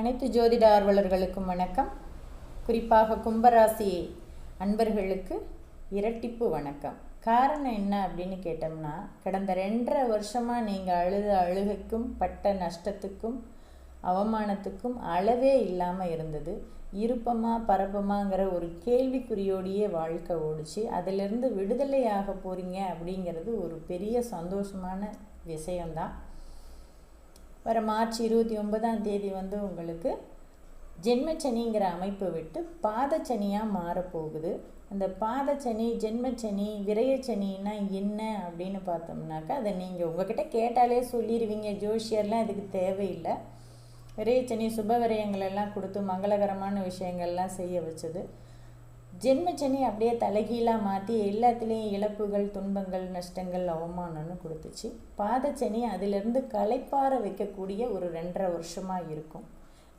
அனைத்து ஜோதிட ஆர்வலர்களுக்கும் வணக்கம். குறிப்பாக கும்பராசி அன்பர்களுக்கு இரட்டிப்பு வணக்கம். காரணம் என்ன அப்படின்னு கேட்டோம்னா கடந்த ரெண்டரை வருஷமாக நீங்கள் அழுத அழுகைக்கும் பட்ட நஷ்டத்துக்கும் அவமானத்துக்கும் அளவே இல்லாமல் இருந்தது. இருப்பமா பரப்பமாங்கிற ஒரு கேள்விக்குறியோடையே வாழ்க்கை ஓடிச்சு. அதிலிருந்து விடுதலையாக போகிறீங்க அப்படிங்கிறது ஒரு பெரிய சந்தோஷமான விஷயம்தான். வர மார்ச் இருபத்தி ஒன்பதாம் தேதி வந்து உங்களுக்கு ஜென்மச்சனிங்கிற அமைப்பு விட்டு பாதச்சனியாக மாறப்போகுது. அந்த பாதச்சனி ஜென்மச்சனி விரயச்சனின்னா என்ன அப்படின்னு பார்த்தோம்னாக்கா அதை நீங்கள் உங்ககிட்ட கேட்டாலே சொல்லிடுவீங்க ஜோஷியர்லாம் இதுக்கு தேவையில்லை. விரயச்சனி சுப விரயங்கள் எல்லாம் கொடுத்து மங்களகரமான விஷயங்கள்லாம் செய்ய வச்சது. ஜென்மச்சனி அப்படியே தலைகீழாக மாற்றி எல்லாத்துலேயும் இழப்புகள் துன்பங்கள் நஷ்டங்கள் அவமானம்னு கொடுத்துச்சு. பாதச்சனி அதிலிருந்து களைப்பார வைக்கக்கூடிய ஒரு ரெண்டரை வருஷமாக இருக்கும்.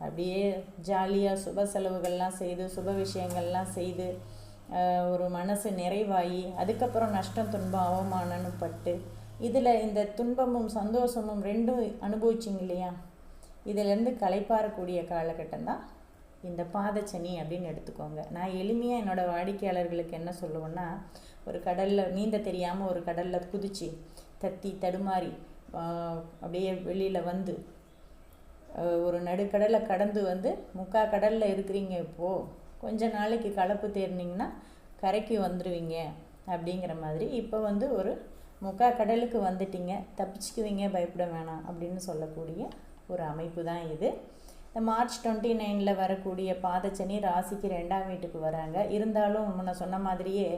அப்படியே ஜாலியாக சுப செலவுகள்லாம் செய்து சுப விஷயங்கள்லாம் செய்து ஒரு மனசு நிறைவாகி அதுக்கப்புறம் நஷ்டம் துன்பம் அவமானம்னு பட்டு இதில் இந்த துன்பமும் சந்தோஷமும் ரெண்டும் அனுபவிச்சிங்க இல்லையா? இதிலேருந்து களைப்பாறக்கூடிய காலகட்டம் தான் இந்த பாதச்சனி அப்படின்னு எடுத்துக்கோங்க. நான் எளிமையாக என்னோடய வாடிக்கையாளர்களுக்கு என்ன சொல்லுவேன்னா ஒரு கடலில் நீந்த தெரியாமல் ஒரு கடலில் குதிச்சு தத்தி தடுமாறி அப்படியே வெளியில் வந்து ஒரு நடுக்கடலை கடந்து வந்து முக்கா கடலில் இருக்கிறீங்க இப்போது கொஞ்ச நாளைக்கு கலப்பு தேர்னிங்கன்னா கரைக்கு வந்துடுவீங்க அப்படிங்கிற மாதிரி. இப்போ வந்து ஒரு முக்கா கடலுக்கு வந்துட்டீங்க தப்பிச்சுக்குவீங்க பயப்பட வேணாம் அப்படின்னு சொல்லக்கூடிய ஒரு அமைப்பு தான் இது. இந்த மார்ச் டுவெண்ட்டி நைனில் வரக்கூடிய பாதச்சனி ராசிக்கு ரெண்டாம் வீட்டுக்கு வராங்க. இருந்தாலும் முன்ன சொன்ன மாதிரியே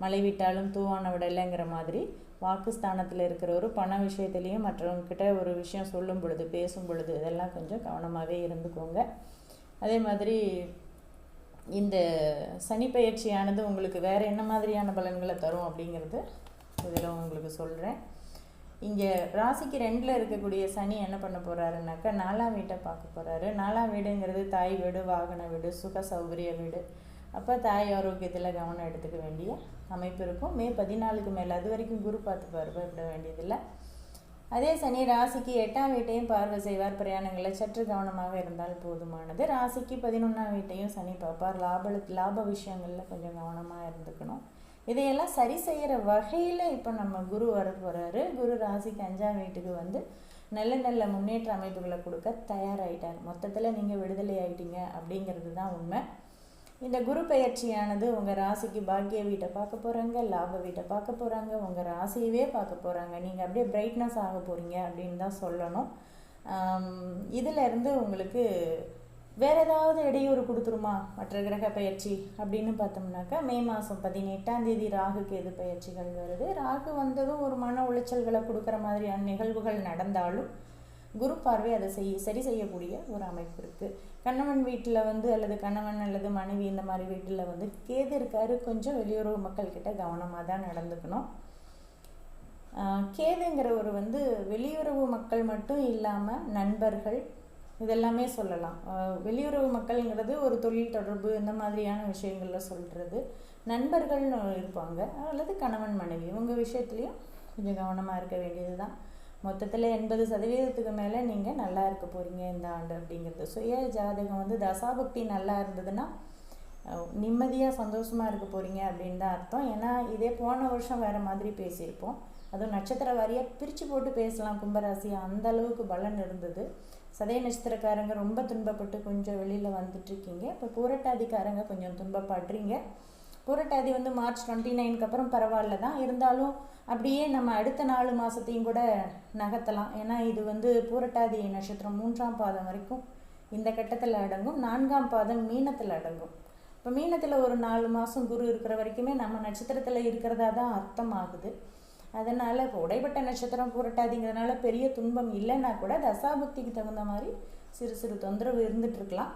மழை விட்டாலும் தூவான விடலைங்கிற மாதிரி வாக்குஸ்தானத்தில் இருக்கிற ஒரு பண விஷயத்துலேயும் மற்றவங்கக்கிட்ட ஒரு விஷயம் சொல்லும் பொழுது பேசும் பொழுது இதெல்லாம் கொஞ்சம் கவனமாகவே இருந்துக்கோங்க. அதே மாதிரி இந்த சனி பயிற்சியானது உங்களுக்கு வேறு என்ன மாதிரியான பலன்களை தரும் அப்படிங்கிறது இதில் உங்களுக்கு சொல்கிறேன் இங்கே ராசிக்கு ரெண்டில் இருக்கக்கூடிய சனி என்ன பண்ண போகிறாருனாக்கா நாலாம் வீட்டை பார்க்க போகிறாரு நாலாம் வீடுங்கிறது தாய் வீடு வாகன வீடு சுக சௌகரிய வீடு. அப்போ தாய் ஆரோக்கியத்தில் கவனம் எடுத்துக்க வேண்டிய அமைப்பு இருக்கும். மே பதினாலுக்கு மேலே அது வரைக்கும் குரு பார்த்து பார்வைப்பட வேண்டியதில்லை. அதே சனி ராசிக்கு எட்டாம் வீட்டையும் பார்வை செய்வார். பிரயாணங்களில் சற்று கவனமாக இருந்தால் போதுமானது. ராசிக்கு பதினொன்றாம் வீட்டையும் சனி பார்ப்பார். லாப லாப விஷயங்களில் கொஞ்சம் கவனமாக இருந்துக்கணும். இதையெல்லாம் சரி செய்கிற வகையில் இப்போ நம்ம குரு வர போகிறாரு குரு ராசிக்கு அஞ்சாம் வீட்டுக்கு வந்து நல்ல நல்ல முன்னேற்ற அமைப்புகளை கொடுக்க தயாராகிட்டார் மொத்தத்தில் நீங்கள் விடுதலை ஆகிட்டீங்க அப்படிங்கிறது தான் உண்மை. இந்த குரு பயிற்சியானது உங்கள் ராசிக்கு பாக்கிய வீட்டை பார்க்க போகிறாங்க லாப வீட்டை பார்க்க போகிறாங்க உங்கள் ராசியவே பார்க்க போகிறாங்க நீங்கள் அப்படியே பிரைட்னஸ் ஆக போகிறீங்க அப்படின்னு தான் சொல்லணும். இதிலிருந்து உங்களுக்கு வேறு ஏதாவது இடையூறு கொடுத்துருமா? மற்ற கிரக பயிற்சி அப்படின்னு பார்த்தோம்னாக்கா மே மாதம் பதினெட்டாம் தேதி ராகு கேது பயிற்சிகள் வருது. ராகு வந்ததும் ஒரு மன உளைச்சல்களை கொடுக்குற மாதிரியான நிகழ்வுகள் நடந்தாலும் குரு பார்வை அதை செய் சரி செய்யக்கூடிய ஒரு அமைப்பு இருக்குது கணவன் வீட்டில் வந்து அல்லது கணவன் அல்லது மனைவி இந்த மாதிரி வீட்டில் வந்து கேது இருக்காரு. கொஞ்சம் வெளியுறவு மக்கள்கிட்ட கவனமாக தான் நடந்துக்கணும். கேதுங்கிறவர் வந்து வெளியுறவு மக்கள் மட்டும் இல்லாமல் நண்பர்கள் இதெல்லாமே சொல்லலாம். வெளியுறவு மக்கள்ங்கிறது ஒரு தொழில் தொடர்பு இந்த மாதிரியான விஷயங்களில் சொல்கிறது நண்பர்கள்னு இருப்பாங்க அல்லது கணவன் மனைவி. இவங்க விஷயத்துலேயும் கொஞ்சம் கவனமாக இருக்க வேண்டியது தான் மொத்தத்தில் எண்பது சதவீதத்துக்கு மேலே நீங்கள் நல்லா இருக்க போகிறீங்க இந்த ஆண்டு அப்படிங்கிறது. சுய ஜாதகம் வந்து தசாபக்தி நல்லா இருந்ததுன்னா நிம்மதியாக சந்தோஷமாக இருக்க போகிறீங்க அப்படின்னு தான் அர்த்தம். ஏன்னா இதே போன வருஷம் வேறு மாதிரி பேசியிருப்போம். அதுவும் நட்சத்திர வாரியாக பிரித்து போட்டு பேசலாம். கும்பராசி அந்த அளவுக்கு பலன் இருந்தது. சதய நட்சத்திரக்காரங்க ரொம்ப துன்பப்பட்டு கொஞ்சம் வெளியில் வந்துட்டுருக்கீங்க. இப்போ பூரட்டாதிக்காரங்க கொஞ்சம் துன்பப்படுறீங்க. பூரட்டாதி வந்து மார்ச் டுவெண்ட்டி நைனுக்கு அப்புறம் பரவாயில்ல தான். இருந்தாலும் அப்படியே நம்ம அடுத்த நாலு மாதத்தையும் கூட நகர்த்தலாம். ஏன்னா இது வந்து பூரட்டாதி நட்சத்திரம் மூன்றாம் பாதம் வரைக்கும் இந்த கட்டத்தில் அடங்கும். நான்காம் பாதம் மீனத்தில் அடங்கும். இப்போ மீனத்தில் ஒரு நாலு மாதம் குரு இருக்கிற வரைக்குமே நம்ம நட்சத்திரத்தில் இருக்கிறதா தான் அர்த்தம் ஆகுது அதனால் இப்போ உடைப்பட்ட நட்சத்திரம் புரட்டாதிங்கிறதுனால பெரிய துன்பம் இல்லைன்னா கூட தசாபக்திக்கு தகுந்த மாதிரி சிறு சிறு தொந்தரவு இருந்துகிட்ருக்கலாம்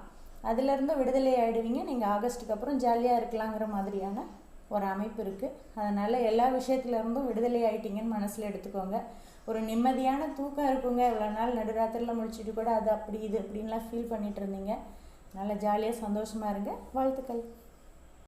அதிலிருந்து அதுலேருந்து விடுதலை ஆகிடுவீங்க நீங்கள் ஆகஸ்ட்டுக்கு அப்புறம் ஜாலியாக இருக்கலாங்கிற மாதிரியான ஒரு அமைப்பு இருக்குது அதனால் எல்லா விஷயத்துலேருந்தும் விடுதலை ஆகிட்டீங்கன்னு மனசில் எடுத்துக்கோங்க. ஒரு நிம்மதியான தூக்கம் இருக்குங்க. இவ்வளோ நாள் நடுராத்திரியில் முடிச்சுட்டு கூட அது அப்படி இது அப்படின்லாம் ஃபீல் பண்ணிகிட்டு இருந்தீங்க. நல்லா ஜாலியாக சந்தோஷமாக இருங்க. வாழ்த்துக்கள்.